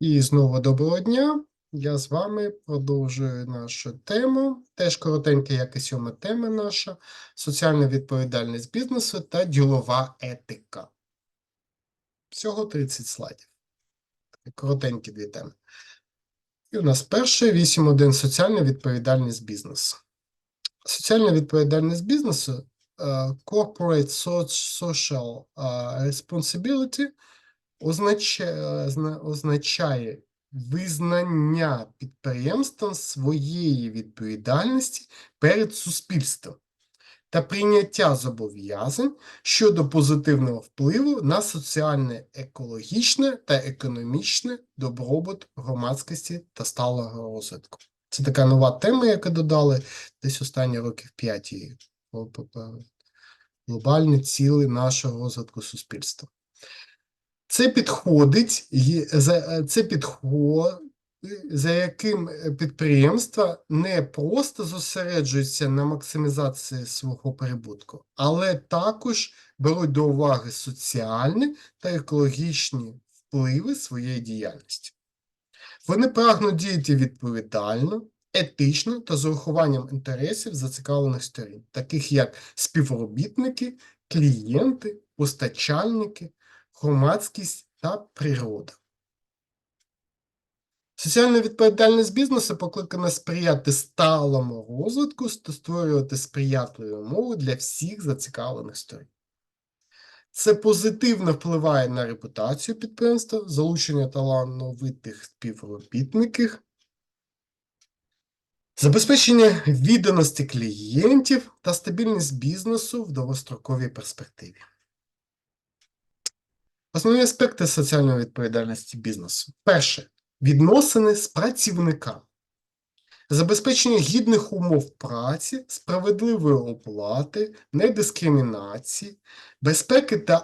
І знову доброго дня. Я з вами продовжую нашу тему. Теж коротенька, як і сьома тема наша: соціальна відповідальність бізнесу та ділова етика. Всього 30 слайдів. Коротенькі дві теми. І у нас перше 8.1 соціальна відповідальність бізнесу. Соціальна відповідальність бізнесу е, Corporate Social е, Responsibility означає, означає визнання підприємством своєї відповідальності перед суспільством та прийняття зобов'язань щодо позитивного впливу на соціальне, екологічне та економічне добробут громадськості та сталого розвитку. Це така нова тема, яку додали десь останні років п'ять її. Глобальні цілі нашого розвитку суспільства. Це підходить, це підход, за яким підприємства не просто зосереджуються на максимізації свого прибутку, але також беруть до уваги соціальні та екологічні впливи своєї діяльності. Вони прагнуть діяти відповідально, етично та з урахуванням інтересів зацікавлених сторін, таких як співробітники, клієнти, постачальники, громадськість та природа. Соціальна відповідальність бізнесу покликана сприяти сталому розвитку та створювати сприятливі умови для всіх зацікавлених сторін. Це позитивно впливає на репутацію підприємства, залучення талановитих співробітників, забезпечення відданості клієнтів та стабільність бізнесу в довгостроковій перспективі. Основні аспекти соціальної відповідальності бізнесу. Перше відносини з працівниками. Забезпечення гідних умов праці, справедливої оплати, недискримінації, безпеки та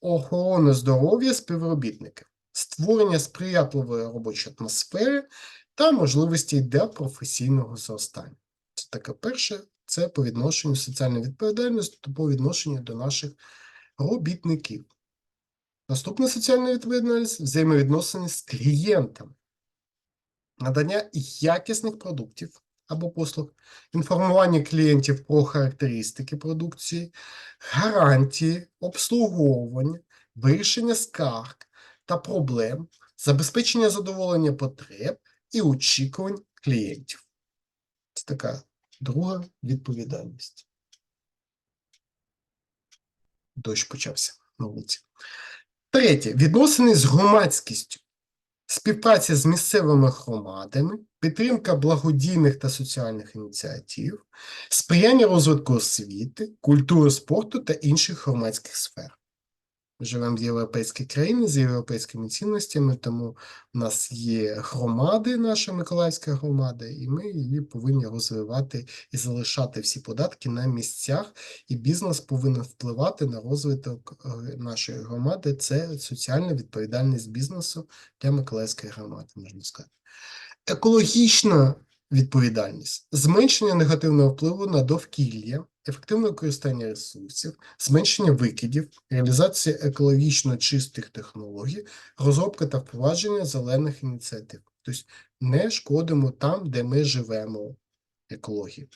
охорони здоров'я співробітників, створення сприятливої робочої атмосфери та можливості для професійного зростання. Це таке перше, це по відношенню соціальної відповідальності по відношенню до наших робітників. Наступна соціальна відповідальність взаємовідносини з клієнтами, надання якісних продуктів або послуг, інформування клієнтів про характеристики продукції, гарантії, обслуговування, вирішення скарг та проблем, забезпечення задоволення потреб і очікувань клієнтів. Це така друга відповідальність. Дощ почався на вулиці. Третє. Відносини з громадськістю. Співпраця з місцевими громадами, підтримка благодійних та соціальних ініціатив, сприяння розвитку освіти, культури спорту та інших громадських сфер. Живемо в європейській країні з європейськими цінностями, тому в нас є громади, наша Миколаївська громада, і ми її повинні розвивати і залишати всі податки на місцях, і бізнес повинен впливати на розвиток е, нашої громади. Це соціальна відповідальність бізнесу для Миколаївської громади, можна сказати. Екологічна відповідальність, зменшення негативного впливу на довкілля, ефективне використання ресурсів, зменшення викидів, реалізація екологічно чистих технологій, розробка та впровадження зелених ініціатив. Тобто не шкодимо там, де ми живемо екології.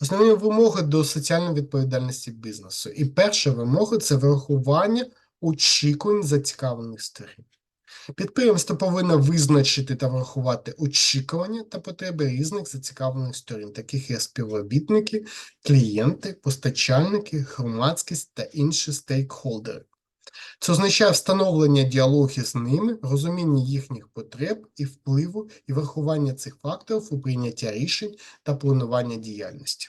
Основні вимоги до соціальної відповідальності бізнесу. І перша вимога це врахування очікувань зацікавлених сторін. Підприємство повинно визначити та врахувати очікування та потреби різних зацікавлених сторін, таких як співробітники, клієнти, постачальники, громадськість та інші стейкхолдери. Це означає встановлення діалогу з ними, розуміння їхніх потреб і впливу і врахування цих факторів у прийняття рішень та планування діяльності.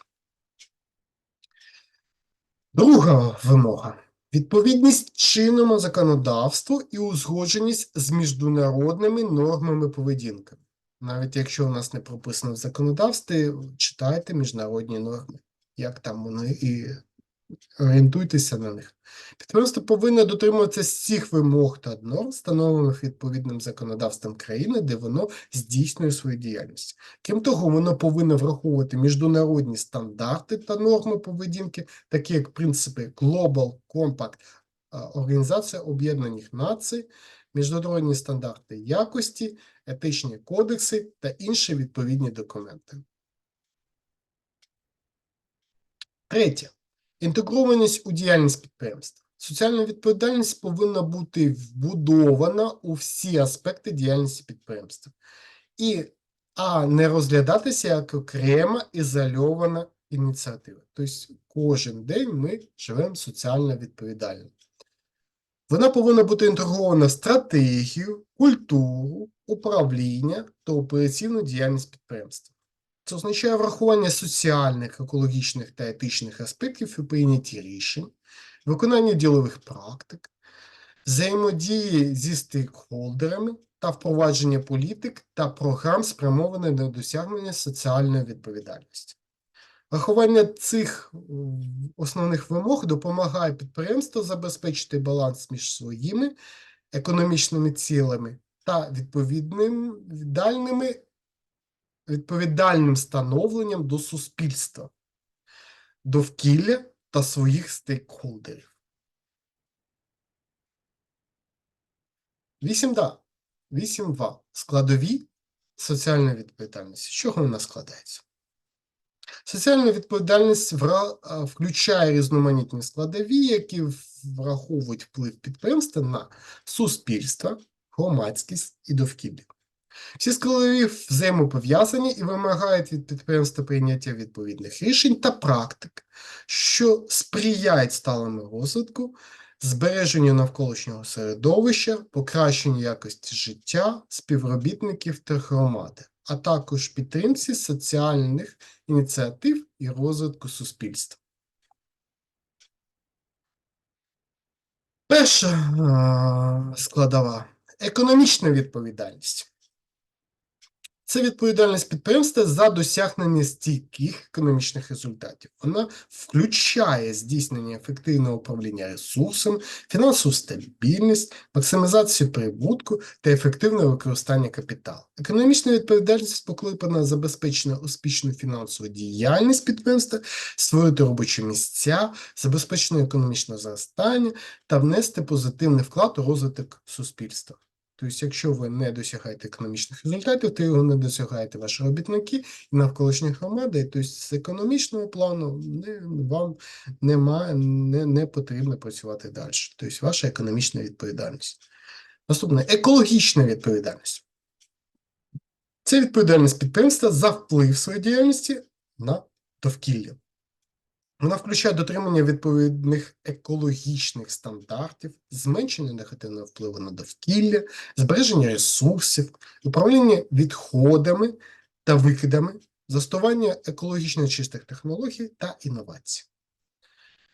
Друга вимога відповідність чинному законодавству і узгодженість з міжнародними нормами поведінки. Навіть якщо у нас не прописано в законодавстві, читайте міжнародні норми, як там вони і орієнтуйтеся на них. Підприємство повинно дотримуватися всіх вимог та норм, встановлених відповідним законодавством країни, де воно здійснює свою діяльність. Крім того, воно повинно враховувати міжнародні стандарти та норми поведінки, такі як принципи Global Compact Організація Об'єднаних Націй, міжнародні стандарти якості, етичні кодекси та інші відповідні документи. Третє. Інтегрованість у діяльність підприємства. Соціальна відповідальність повинна бути вбудована у всі аспекти діяльності підприємства, і, а не розглядатися як окрема ізольована ініціатива. Тобто кожен день ми живемо соціально відповідально. Вона повинна бути інтегрована в стратегію, культуру, управління та операційну діяльність підприємства. Це означає врахування соціальних, екологічних та етичних аспектів у прийнятті рішень, виконання ділових практик, взаємодії зі стейкхолдерами та впровадження політик та програм, спрямованих на досягнення соціальної відповідальності. Врахування цих основних вимог допомагає підприємству забезпечити баланс між своїми економічними цілями та відповідним віддальними відповідальним становленням до суспільства, довкілля та своїх стейкхолдерів. 8.2. 8.2. Складові соціальної відповідальності. З чого вона складається? Соціальна відповідальність включає різноманітні складові, які враховують вплив підприємства на суспільство, громадськість і довкілля. Всі складові взаємопов'язані і вимагають від підприємства прийняття відповідних рішень та практик, що сприяють сталому розвитку, збереженню навколишнього середовища, покращенню якості життя співробітників та громади, а також підтримці соціальних ініціатив і розвитку суспільства. Перша складова економічна відповідальність. Це відповідальність підприємства за досягнення стійких економічних результатів. Вона включає здійснення ефективного управління ресурсами, фінансову стабільність, максимізацію прибутку та ефективне використання капіталу. Економічна відповідальність покликана забезпечити успішну фінансову діяльність підприємства, створити робочі місця, забезпечення економічного зростання та внести позитивний вклад у розвиток суспільства. Тобто, якщо ви не досягаєте економічних результатів, то його не досягаєте ваші робітники і навколишні громади. Тобто, з економічного плану не, вам нема, не, не потрібно працювати далі. Тобто, ваша економічна відповідальність. Наступне екологічна відповідальність. Це відповідальність підприємства за вплив своєї діяльності на довкілля. Вона включає дотримання відповідних екологічних стандартів, зменшення негативного впливу на довкілля, збереження ресурсів, управління відходами та викидами, застосування екологічно чистих технологій та інновацій.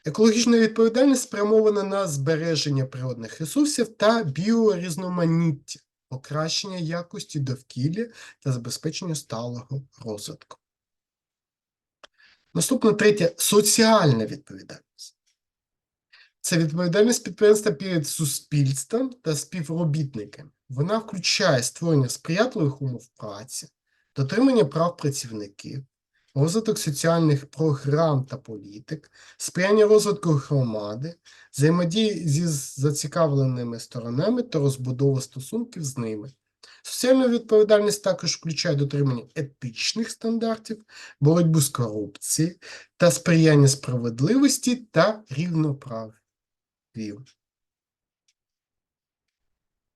Екологічна відповідальність спрямована на збереження природних ресурсів та біорізноманіття, покращення якості довкілля та забезпечення сталого розвитку. Наступне третє соціальна відповідальність. Це відповідальність підприємства перед суспільством та співробітниками. Вона включає створення сприятливих умов праці, дотримання прав працівників, розвиток соціальних програм та політик, сприяння розвитку громади, взаємодії зі зацікавленими сторонами та розбудову стосунків з ними. Соціальна відповідальність також включає дотримання етичних стандартів, боротьбу з корупцією та сприяння справедливості та рівноправ'ю.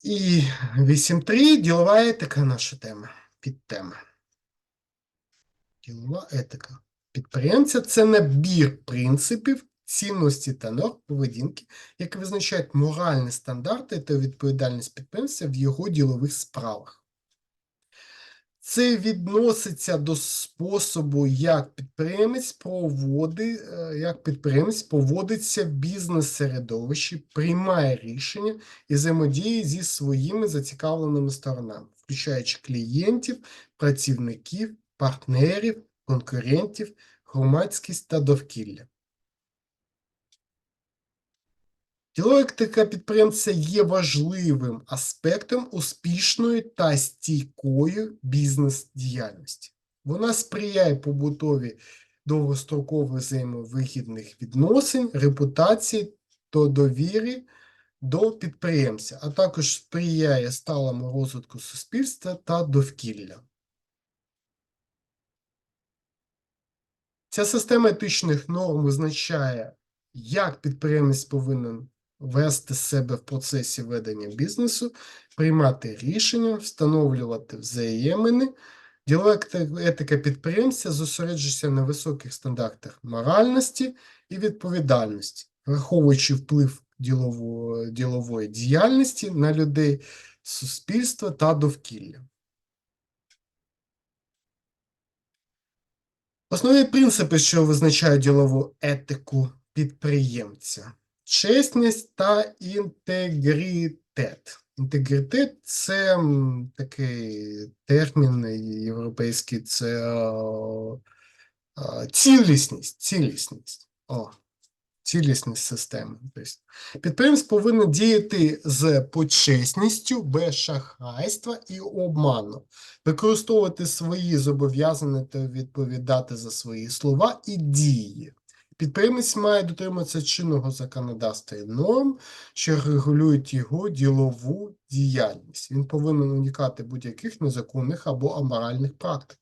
І 8.3. Ділова етика наша тема, підтема. Ділова етика. Підприємця це набір принципів, цінності та норм поведінки, які визначають моральні стандарти та відповідальність підприємця в його ділових справах. Це відноситься до способу, як підприємець проводить, е, як підприємець поводиться в бізнес-середовищі, приймає рішення і взаємодіє зі своїми зацікавленими сторонами, включаючи клієнтів, працівників, партнерів, конкурентів, громадськість та довкілля. Ділектика підприємця є важливим аспектом успішної та стійкої бізнес-діяльності. Вона сприяє побутові довгострокових взаємовигідних відносин, репутації та довіри до підприємця, а також сприяє сталому розвитку суспільства та довкілля. Ця система етичних норм визначає, як підприємець повинен вести себе в процесі ведення бізнесу, приймати рішення, встановлювати взаємини. Ділова етика підприємця зосереджується на високих стандартах моральності і відповідальності, враховуючи вплив ділової, ділової діяльності на людей, суспільство та довкілля. Основні принципи, що визначають ділову етику підприємця: чесність та інтегритет. Інтегритет це такий термін європейський, це цілісність, цілісність. О, цілісність системи. Тобто, підприємець повинен діяти з почесністю, без шахрайства і обману використовувати свої зобов'язання та відповідати за свої слова і дії. Підприємець має дотримуватися чинного законодавства і норм, що регулюють його ділову діяльність. Він повинен уникати будь-яких незаконних або аморальних практик.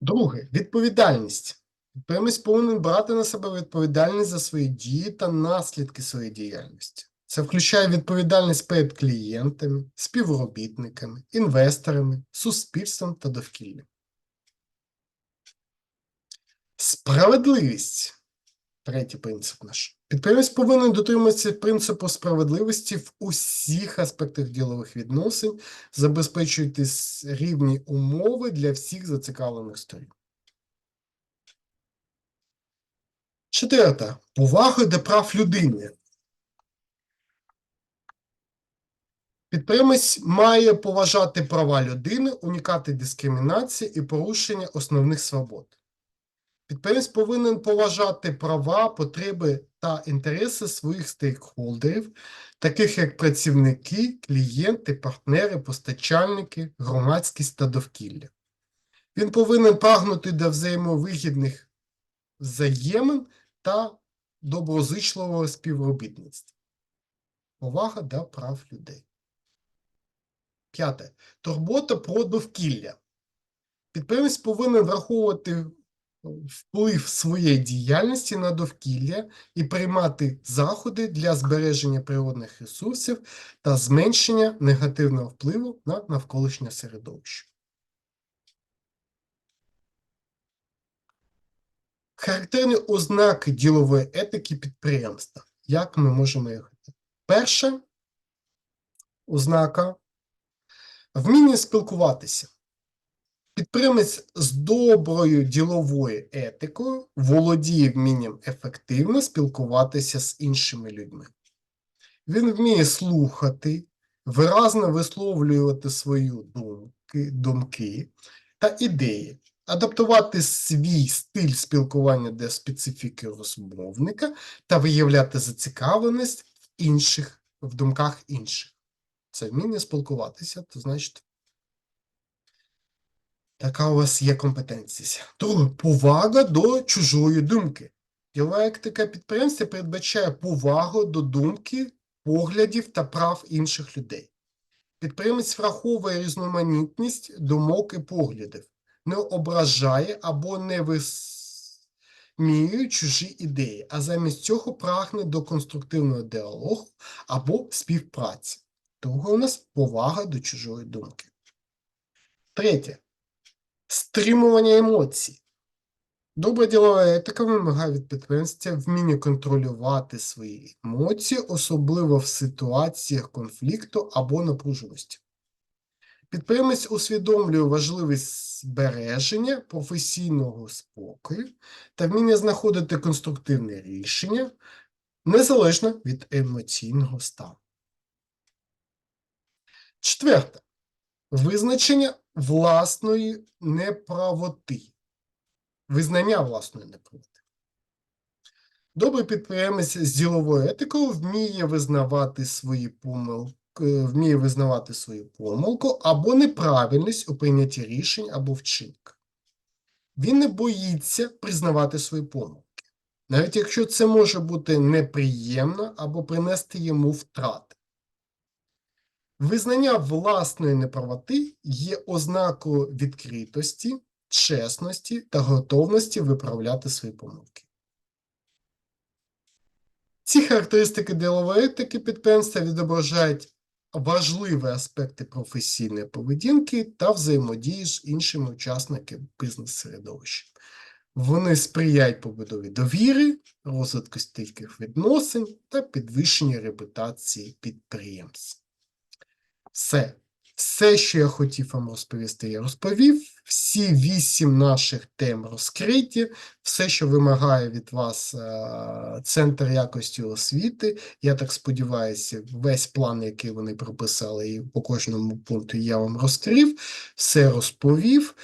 Друге відповідальність. Підприємець повинен брати на себе відповідальність за свої дії та наслідки своєї діяльності. Це включає відповідальність перед клієнтами, співробітниками, інвесторами, суспільством та довкіллям. Справедливість. Третій принцип наш. Підприємець повинен дотримуватися принципу справедливості в усіх аспектах ділових відносин, забезпечуючи рівні умови для всіх зацікавлених сторін. Четверта. Повага до прав людини. Підприємець має поважати права людини, уникати дискримінації і порушення основних свобод. Підприємець повинен поважати права, потреби та інтереси своїх стейкхолдерів, таких як працівники, клієнти, партнери, постачальники, громадськість та довкілля. Він повинен прагнути до взаємовигідних взаємин та доброзичливого співробітництва. Повага до прав людей. П'яте. Турбота про довкілля. Підприємець повинен враховувати вплив своєї діяльності на довкілля і приймати заходи для збереження природних ресурсів та зменшення негативного впливу на навколишнє середовище. Характерні ознаки ділової етики підприємства. Як ми можемо їх? Перша ознака вміння спілкуватися. Підприємець з доброю діловою етикою володіє вмінням ефективно спілкуватися з іншими людьми. Він вміє слухати, виразно висловлювати свої думки, думки та ідеї, адаптувати свій стиль спілкування для специфіки розмовника та виявляти зацікавленість в інших, в думках інших. Це вміння спілкуватися, то значить Така у вас є компетенція. Друге, повага до чужої думки. Ділова етика підприємства передбачає повагу до думки, поглядів та прав інших людей. Підприємець враховує різноманітність думок і поглядів, не ображає або не висміює чужі ідеї, а замість цього прагне до конструктивного діалогу або співпраці. Друге у нас повага до чужої думки. Третє. Стримування емоцій. Добра ділова етика вимагає від підприємця вміння контролювати свої емоції, особливо в ситуаціях конфлікту або напруженості. Підприємець усвідомлює важливість збереження професійного спокою та вміння знаходити конструктивне рішення незалежно від емоційного стану. Четверте. Визначення власної неправоти. Визнання власної неправоти. Добрий підприємець з діловою етикою вміє визнавати свої помилки, вміє визнавати свою помилку або неправильність у прийнятті рішень або вчинках. Він не боїться признавати свої помилки. навіть якщо це може бути неприємно або принести йому втрати. Визнання власної неправоти є ознакою відкритості, чесності та готовності виправляти свої помилки. Ці характеристики ділової етики підприємства відображають важливі аспекти професійної поведінки та взаємодії з іншими учасниками бізнес-середовища. Вони сприяють побудові довіри, розвитку стійких відносин та підвищенню репутації підприємств. Все. Все, що я хотів вам розповісти, я розповів. Всі вісім наших тем розкриті. Все, що вимагає від вас е, Центр якості освіти. Я так сподіваюся, весь план, який вони прописали, і по кожному пункту я вам розкрив, все розповів.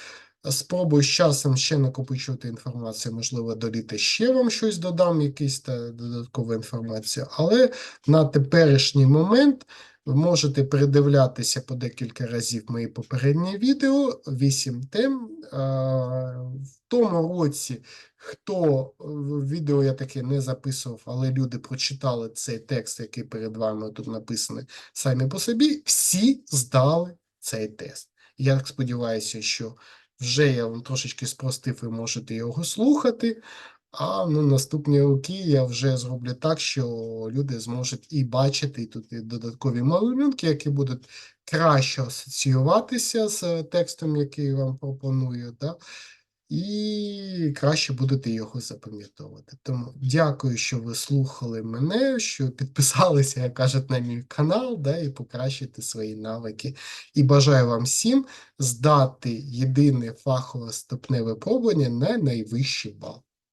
Спробую з часом ще накопичувати інформацію, можливо, до літа ще вам щось додам, якусь та додаткову інформацію, але на теперішній момент ви можете передивлятися по декілька разів мої попередні відео, 8 тем. В тому році, хто відео я таке не записував, але люди прочитали цей текст, який перед вами тут написаний самі по собі, всі здали цей тест. Я сподіваюся, що вже я вам трошечки спростив, ви можете його слухати. А ну, наступні роки я вже зроблю так, що люди зможуть і бачити і тут і додаткові малюнки, які будуть краще асоціюватися з текстом, який вам пропоную, да? і краще будете його запам'ятовувати. Тому дякую, що ви слухали мене, що підписалися, як кажуть, на мій канал, да, і покращити свої навики. І бажаю вам всім здати єдине фахове ступневе випробування на найвищий бал.